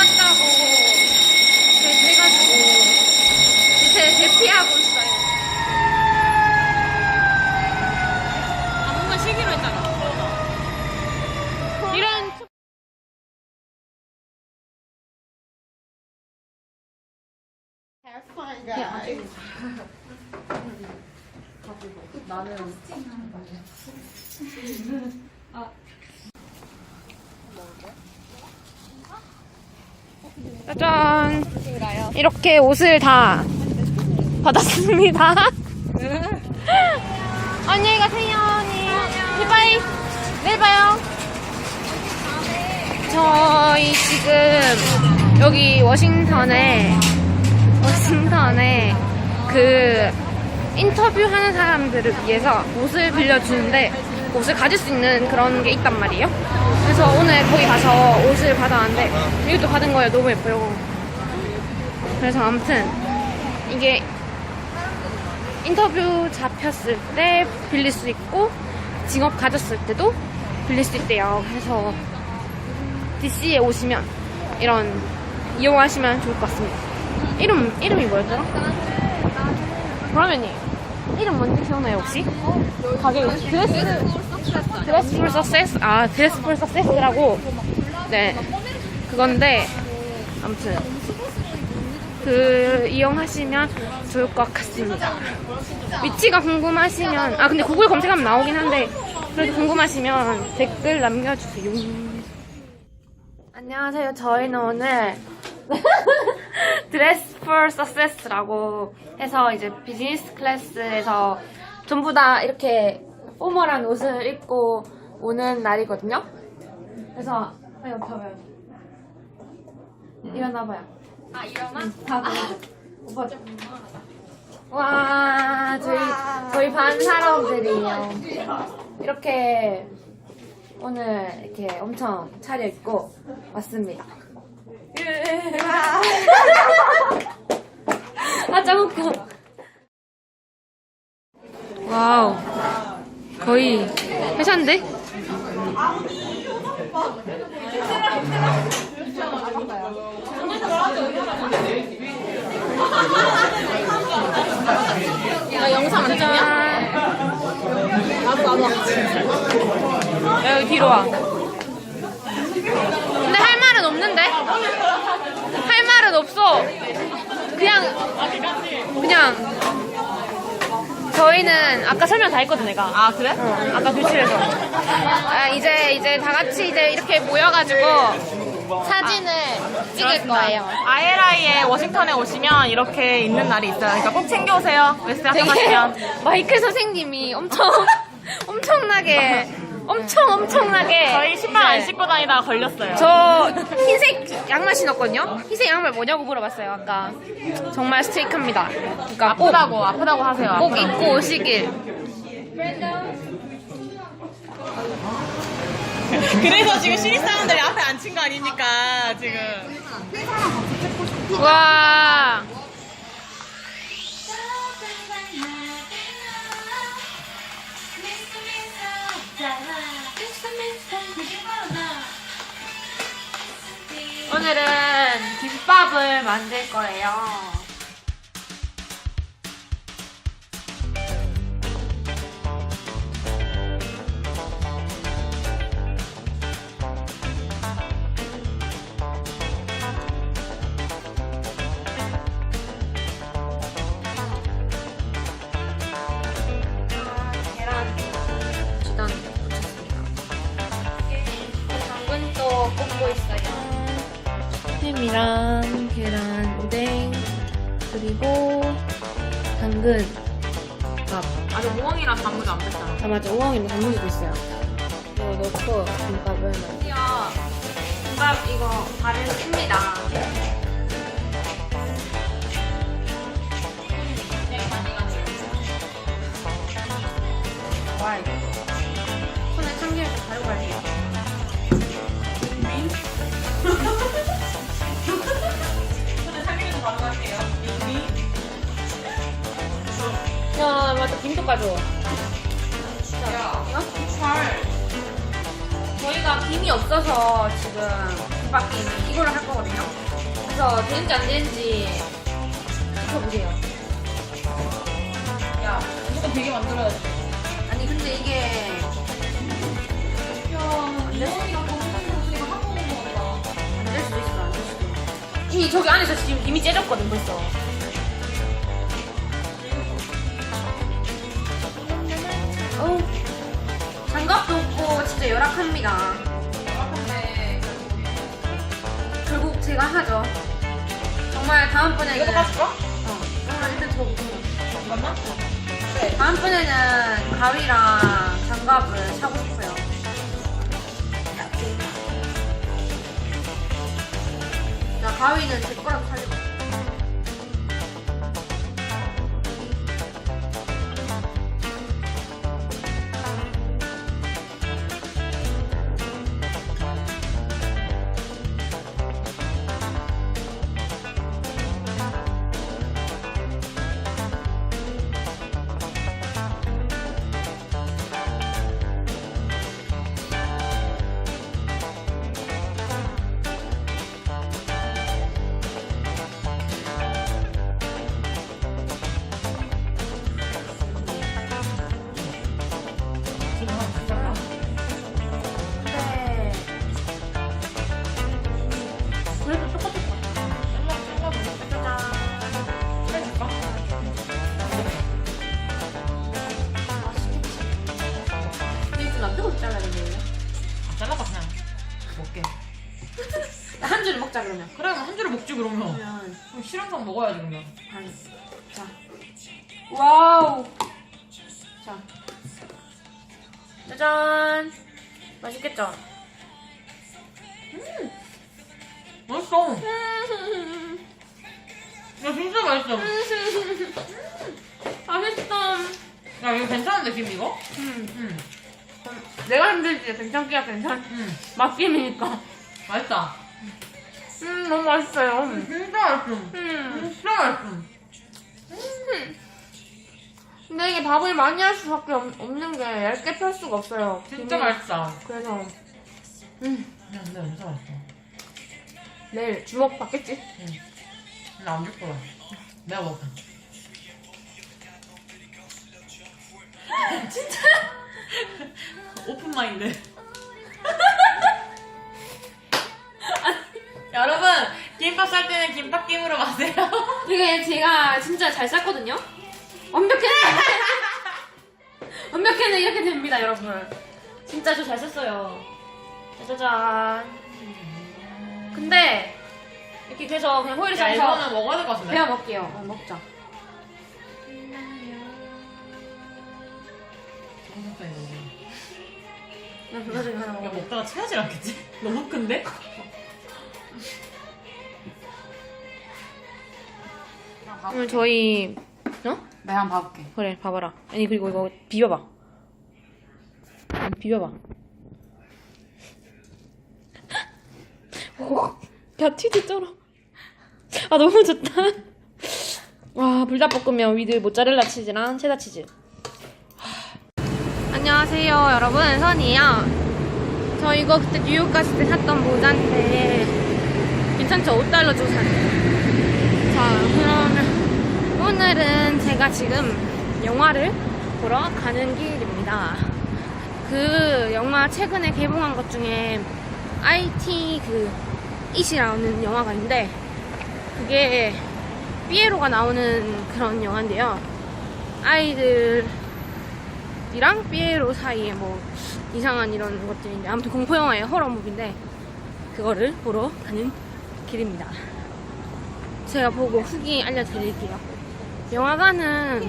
끝났다고. 해가지고 이제 대피하고 있어요. 아, 뭔가 시기로 했잖아. 이런 짜잔. 이렇게 옷을 다 받았습니다. 안녕히 가세요 언니. 바이 내일 봐요. 저희 지금 여기 워싱턴에 워싱턴에 그 인터뷰하는 사람들을 위해서 옷을 빌려주는데 옷을 가질 수 있는 그런 게 있단 말이에요. 그래서 오늘 거기 가서 옷을 받아왔는데 이것도 받은 거예요. 너무 예뻐요. 그래서 아무튼 이게 인터뷰 잡혔을 때 빌릴 수 있고 직업 가졌을 때도 빌릴 수 있대요. 그래서 DC에 오시면 이런 이용하시면 좋을 것 같습니다. 이름 이름이 뭐였더라? 그러면이 이름 뭔지 기억나요 혹시? 가게 드레스 드레스 풀 서세스 아 드레스 풀 서세스라고 네 그건데 아무튼 그 이용하시면 좋을 것 같습니다. 위치가 궁금하시면 아 근데 구글 검색하면 나오긴 한데 그래도 궁금하시면 댓글 남겨주세요. 안녕하세요. 저희는 오늘 드레스 for success라고 해서 이제 비즈니스 클래스에서 전부 다 이렇게 포멀한 옷을 입고 오는 날이거든요. 그래서 빨리 봐봐요. 일어나봐요. 아, 일어나? 다 오빠 좀. 와, 저희 저희 반 사람들이에요. 이렇게 오늘 이렇게 엄청 차려입고 왔습니다. 아, 짱 웃겨. 와우. 거의 회사인데? 나 영상 안 찍냐? 나도, 나도. 야, 여기 뒤로 와. 근데 할 말은 없는데? 할 말은 없어. 그냥, 그냥, 저희는 아까 설명 다 했거든, 내가. 아, 그래? 어, 아까 교실에서. 아, 이제, 이제 다 같이 이제 이렇게 모여가지고 사진을 찍을 거예요. ILI에 워싱턴에 오시면 이렇게 있는 날이 있어요. 그러니까 꼭 챙겨오세요. 웨스트 학교가시면. 마이클 선생님이 엄청, 엄청나게, 엄청 엄청나게. 저희 신발 안 네. 신고 다니다가 걸렸어요. 저 흰색 양말 신었거든요. 흰색 양말 뭐냐고 물어봤어요. 아까 정말 스테이크입니다. 그러니까 꼭, 아프다고, 아프다고 하세요. 꼭. 입고 오시길. 그래서 지금 신입 사원들이 앞에 앉힌 거 아닙니까, 지금. 와. 만들 거예요. 그리고 당근 밥. 아직 모엉이랑 단무지 안 뺐잖아. 아 맞아, 우엉이랑 단무지도 있어요. 이거 넣고 김밥을 만들. 드디어 김밥 이거 발에서 씁니다. 와 이거. 손에 참기름 좀 바르고 갈게요. 가져. 야, 살. 저희가 김이 없어서 지금 뜻밖의 이걸로 할 거거든요. 그래서 되는지 안 되는지 지켜보세요. 야, 무조건 되게 만들어야 돼. 아니 근데 이게 레몬이가 거기서 한국 먹었다. 안 될 수도 있어 안 될 수도 있어. 이미 저기 안에서 지금 이미 째졌거든 벌써. 장갑도 없고 진짜 열악합니다. 근데 결국 제가 하죠. 정말 다음번에는 이것도 까줄까? 어, 그러면 일단 저 잠깐만. 다음번에는 가위랑 장갑을 사고 싶어요. 나 가위는 제 거라고. 네. 먹게. 한 줄을 먹자 그러면. 그래, 한 줄을 먹지 그러면. 그러면 그럼 실험상 먹어야지 그러면. 반. 자. 와우. 자. 짜잔. 맛있겠죠? 맛있어. 야 진짜 맛있어. 맛있어. 야 이거 괜찮은데 김 이거? 음. 응. 내가 힘들지 괜찮기야 괜찮. 응. 맛김이니까. 맛있다. 음 너무 맛있어요. 음. 진짜 맛있어. 진짜 맛있어. 근데 이게 밥을 많이 할 수밖에 없, 없는 게 얇게 펼 수가 없어요. 진짜 김이. 맛있다. 그래서 음 야 근데 진짜 맛있어. 내일 주먹 받겠지? 나안 줄 거야. 내가 먹어. 진짜? 오픈 마인드. 여러분 김밥 쌀 때는 김밥 김으로 마세요. 이게 제가 진짜 잘 쌌거든요. 완벽해는 완벽해는 이렇게 됩니다, 여러분. 진짜 저 잘 쌌어요. 짜자잔. 근데 이렇게 돼서 그냥 호일을 야 싸서 이거는 먹어야 될 것 같은데. 배워 먹게요. 어, 먹자. 나 그거 중에 하나 먹어. 먹다가 체하질 않겠지? 너무 큰데? 오늘 저희 어? 내가 한번 봐볼게. 그래 봐봐라. 아니 그리고 이거 비벼봐. 비벼봐. 오, 야 치즈 쩔어. 아 너무 좋다. 와 불닭볶음면 위드 모짜렐라 치즈랑 체다 치즈. 안녕하세요 여러분 선이에요. 저 이거 그때 뉴욕 갔을 때 샀던 모자인데 괜찮죠? 5달러 주고 샀네. 자 그러면 오늘은 제가 지금 영화를 보러 가는 길입니다. 그 영화 최근에 개봉한 것 중에 IT 그 이시라는 영화가 있는데 그게 삐에로가 나오는 그런 영화인데요. 아이들 이랑 삐에로 사이에 뭐 이상한 이런 것들인데 아무튼 공포 영화예요. 호러 무비인데 그거를 보러 가는 길입니다. 제가 보고 후기 알려드릴게요. 영화관은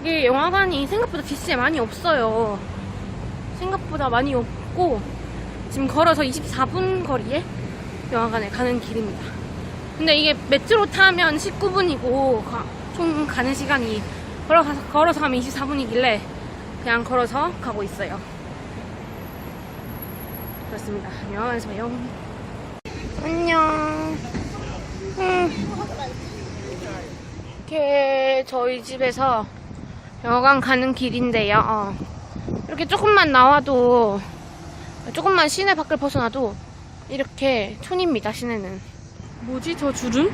이게 영화관이 생각보다 디스에 많이 없어요. 생각보다 많이 없고 지금 걸어서 24분 거리에 영화관에 가는 길입니다. 근데 이게 메트로 타면 19분이고 총 가는 시간이 걸어서, 걸어서 가면 24분이길래 그냥 걸어서 가고 있어요. 그렇습니다. 봐요. 안녕. 음. 이렇게 저희 집에서 영화관 가는 길인데요. 어. 이렇게 조금만 나와도 조금만 시내 밖을 벗어나도 이렇게 촌입니다, 시내는. 뭐지, 저 줄은?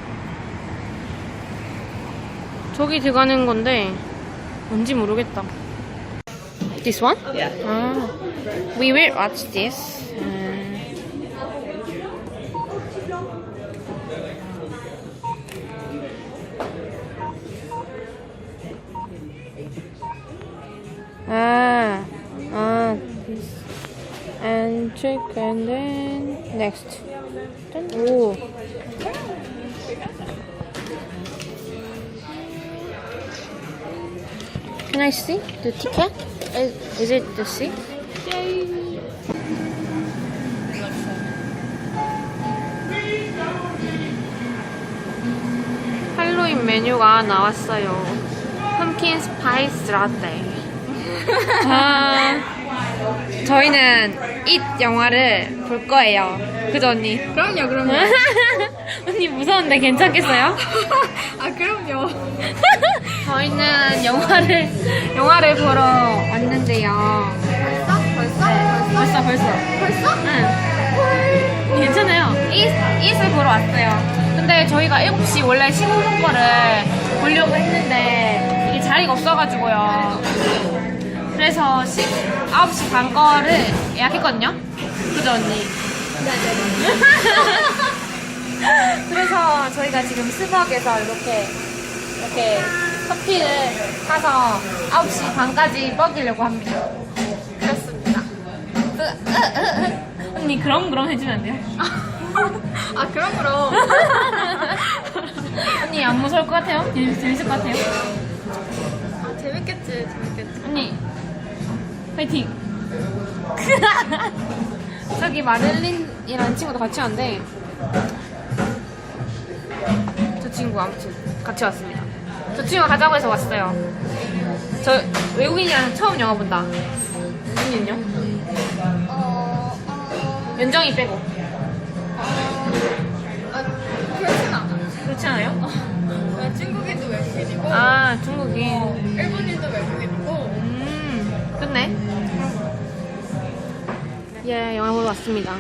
저기 들어가는 건데, 뭔지 모르겠다. This one? Yeah. Oh. We will watch this. Ah, ah, and check and then next. Oh. Can I see the ticket? Is, is it the seat? 할로윈 메뉴가 나왔어요. 펌킨 스파이스 라떼. 아, 저희는 이 영화를 볼 거예요. 그죠 언니? 그럼요, 그럼요. 언니 무서운데 괜찮겠어요? 아, 그럼요. 저희는 영화를 영화를 보러 왔는데요. 벌써? 벌써? 벌써 벌써. 벌써? 응. 괜찮아요. 이 이을 보러 왔어요. 근데 저희가 7시 원래 15분 거를 보려고 했는데 이게 자리가 없어가지고요. 그래서 10, 9시 반 거를 예약했거든요. 그죠 언니? 그래서 저희가 지금 스벅에서 이렇게 이렇게 커피를 사서 9시 반까지 먹이려고 합니다. 그렇습니다. 언니 그럼 그럼 해주면 안 돼요? 아, 그럼, 그럼. 언니 안 무서울 것 같아요? 재밌, 재밌을 것 같아요? 아, 재밌겠지, 재밌겠지. 언니 파이팅! 저기 마를린이라는 친구도 같이 왔는데 저 친구 아무튼 같이 왔습니다. 저 친구가 가자고 해서 왔어요. 저 외국인이랑 처음 영화 본다. 언니는요? 어, 어, 연정이 빼고. 아, 그렇진 않아. 그렇지 않아요? 왜 중국인도 외국인이고, 아 중국인. 일본인도 외국인이고, 음, 끝네. 예, 영화 보러 왔습니다.